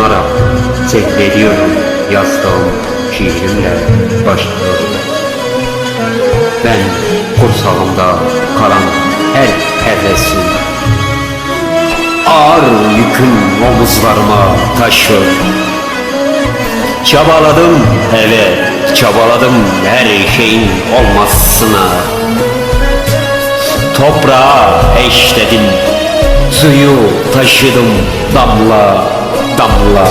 yutunarak seyrediyorum yazdığım şiirimle başlıyorum. Ben kursağımda kalan her hevesi Ağır yükün omuzlarıma taşır Çabaladım evet çabaladım her şeyin olmasına. Toprağa eşledim Suyu taşıdım damla damla.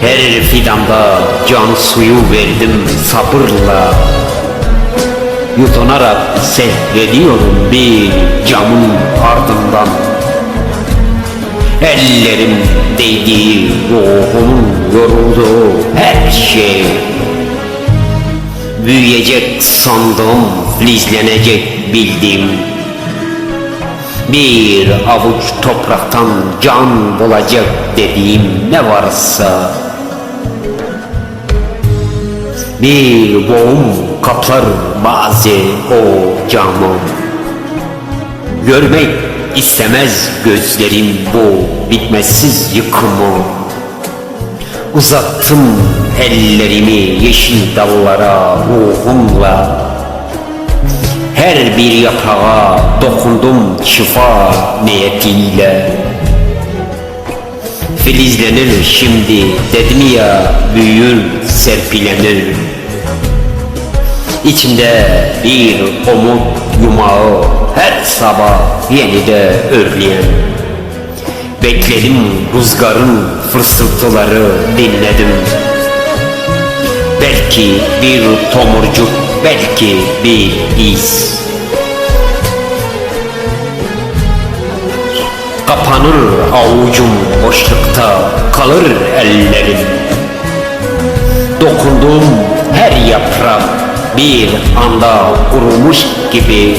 Her fidanda can suyu verdim sabırla. Yutunarak seyrediyorum bir camın ardından. Ellerim değdiği ruhumun yorulduğu her şey. Büyüyecek sandığım filizlenecek bildiğim Bir avuç topraktan can bulacak dediğim ne varsa. Bir boğum kaplar bazı o camı Görmek istemez gözlerim bu bitmezsiz yıkımı. Uzattım ellerimi yeşil dallara ruhumla Her bir yaprağa dokundum şifa niyetiyle. Filizlenir şimdi dedim ya büyür serpilenir. İçimde bir umut yumağı her sabah yenide örleyen. Bekledim rüzgarın fısıltıları dinledim. Belki bir tomurcuk, belki bir iz. Kapanır avucum boşlukta, kalır ellerim. Dokunduğum her yaprak bir anda kurumuş gibi.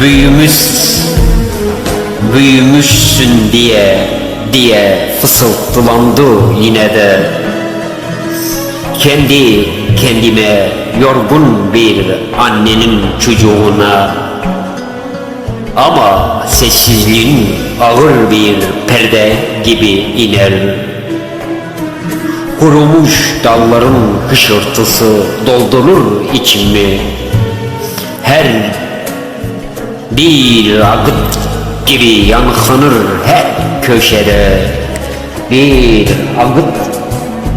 Büyümüş, büyümüşsün diye, diye fısıltılandı yine de. Kendi kendime yorgun bir annenin çocuğuna. Ama sessizliğin ağır bir perde gibi iner. Kurumuş dalların hışırtısı doldurur içimi. Her bir akıt gibi yankılanır her köşede. Bir akıt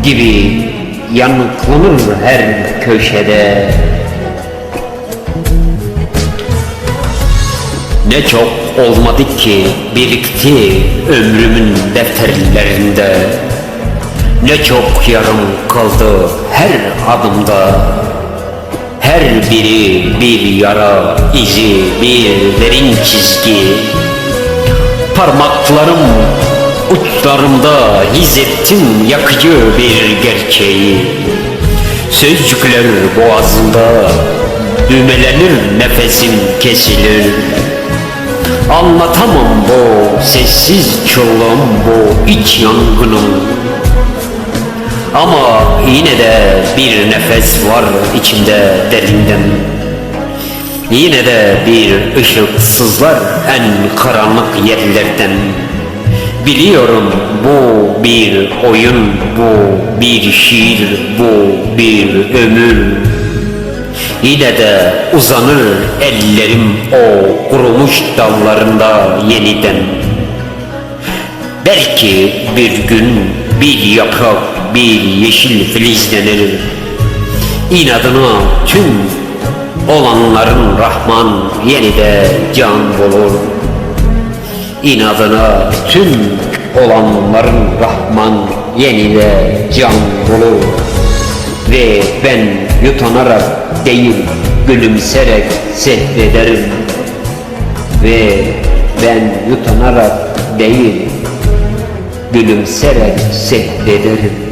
gibi yankılanır her köşede? Ne çok olmadı ki birikti ömrümün defterlerinde. Ne çok yarım kaldı her adımda. Her biri bir yara izi bir derin çizgi. Parmaklarım uçlarımda hissettim yakıcı bir gerçeği. Sözcükler boğazımda düğmelenir nefesim kesilir. Anlatamam bu sessiz çığlığım bu iç yangınım. Ama yine de bir nefes var içimde derinden. Yine de bir ışık sızlar en karanlık yerlerden Biliyorum bu bir oyun, bu bir şiir, bu bir ömür. Yine de uzanır ellerim o kurumuş dallarında yeniden. Belki bir gün bir yaprak, bir yeşil filizlenir. İnadına tüm olanların Rahman yenide can bulur İnadına tüm olanların Rahman yenide can bulur Ve ben yutanarak değil gülümserek seyrederim Ve ben yutanarak değil gülümserek seyrederim